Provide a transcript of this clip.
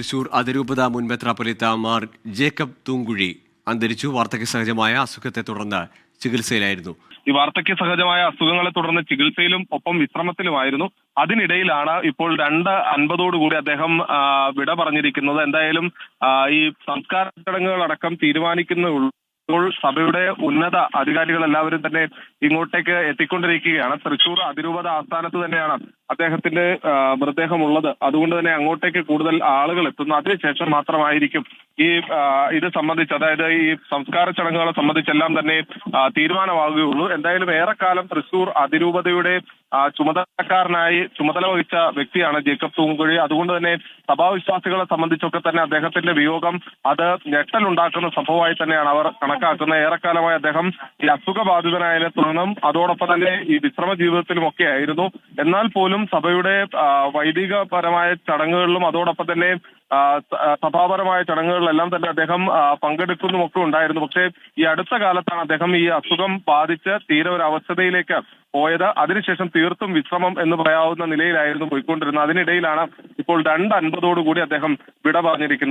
തൃശൂർ അതിരൂപത മുൻ മെത്രാപ്പൊലിത്ത മാർ ജേക്കബ് തൂങ്കുഴി അന്തരിച്ചു. വാർദ്ധക്യ സഹജമായ അസുഖത്തെ തുടർന്ന് ചികിത്സയിലായിരുന്നു. ഈ വാർദ്ധക്യ സഹജമായ അസുഖങ്ങളെ തുടർന്ന് ചികിത്സയിലും ഒപ്പം വിശ്രമത്തിലുമായിരുന്നു. അതിനിടയിലാണ് ഇപ്പോൾ രണ്ട് അൻപതോടുകൂടി അദ്ദേഹം വിട പറഞ്ഞിരിക്കുന്നത്. എന്തായാലും ഈ സംസ്കാര ചടങ്ങുകളടക്കം തീരുമാനിക്കുന്നുള്ളൂ സഭയുടെ ഉന്നത അധികാരികൾ എല്ലാവരും തന്നെ ഇങ്ങോട്ടേക്ക് എത്തിക്കൊണ്ടിരിക്കുകയാണ്. തൃശൂർ അതിരൂപത ആസ്ഥാനത്ത് തന്നെയാണ് അദ്ദേഹത്തിന്റെ മൃതദേഹമുള്ളത് അതുകൊണ്ട് തന്നെ അങ്ങോട്ടേക്ക് കൂടുതൽ ആളുകൾ എത്തുന്നു അതിനുശേഷം മാത്രമായിരിക്കും ഈ ഇത് സംബന്ധിച്ച് അതായത് ഈ സംസ്കാര ചടങ്ങുകളെ സംബന്ധിച്ചെല്ലാം തന്നെ തീരുമാനമാകുകയുള്ളൂ എന്തായാലും ഏറെക്കാലം തൃശൂർ അതിരൂപതയുടെ ചുമതലക്കാരനായി ചുമതല വഹിച്ച വ്യക്തിയാണ് ജേക്കബ് തൂങ്കുഴി. അതുകൊണ്ട് തന്നെ സഭാവിശ്വാസികളെ സംബന്ധിച്ചൊക്കെ തന്നെ അദ്ദേഹത്തിന്റെ വിയോഗം അത് ഞെട്ടലുണ്ടാക്കുന്ന സംഭവമായി തന്നെയാണ് അവർ കണക്കാക്കുന്നത്. ഏറെക്കാലമായി അദ്ദേഹം ഈ അസുഖബാധിതനായതിനെ തുടർന്നും അതോടൊപ്പം തന്നെ ഈ വിശ്രമ ജീവിതത്തിലും ഒക്കെ ആയിരുന്നു. എന്നാൽ പോലും സഭയുടെ വൈദികപരമായ ചടങ്ങുകളിലും അതോടൊപ്പം തന്നെ സഭാപരമായ ചടങ്ങുകളിലെല്ലാം തന്നെ അദ്ദേഹം പങ്കെടുക്കുന്നുമൊക്കെ ഉണ്ടായിരുന്നു. പക്ഷേ ഈ അടുത്ത കാലത്താണ് അദ്ദേഹം ഈ അസുഖം ബാധിച്ച് തീരെ ഒരു അവസ്ഥയിലേക്ക് പോയത്. അതിനുശേഷം തീർത്തും വിശ്രമം എന്ന് പറയാവുന്ന നിലയിലായിരുന്നു പോയിക്കൊണ്ടിരുന്നത്. അതിനിടയിലാണ് ഇപ്പോൾ രണ്ട് അൻപതോടുകൂടി അദ്ദേഹം വിട പറഞ്ഞിരിക്കുന്നത്.